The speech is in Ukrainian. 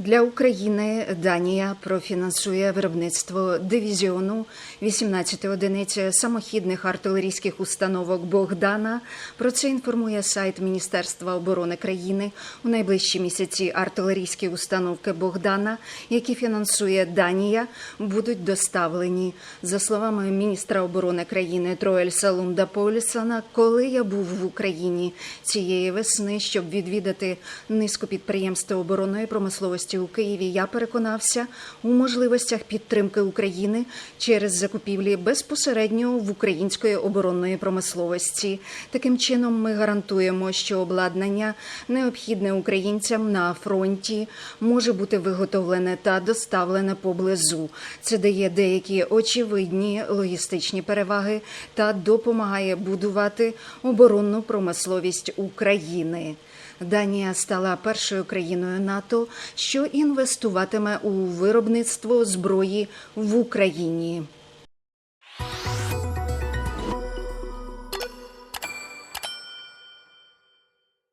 Для України Данія профінансує виробництво дивізіону 18 одиниць самохідних артилерійських установок Богдана. Про це інформує сайт Міністерства оборони країни. У найближчі місяці артилерійські установки Богдана, які фінансує Данія, будуть доставлені. За словами міністра оборони країни Троельса Лунда Полісона, коли я був в Україні цієї весни, щоб відвідати низку підприємств оборонної промисловості у Києві, я переконався у можливостях підтримки України через закупівлі безпосередньо в української оборонної промисловості. Таким чином, ми гарантуємо, що обладнання необхідне українцям на фронті може бути виготовлене та доставлене поблизу. Це дає деякі очевидні логістичні переваги та допомагає будувати оборонну промисловість України. Данія стала першою країною НАТО, що інвестуватиме у виробництво зброї в Україні.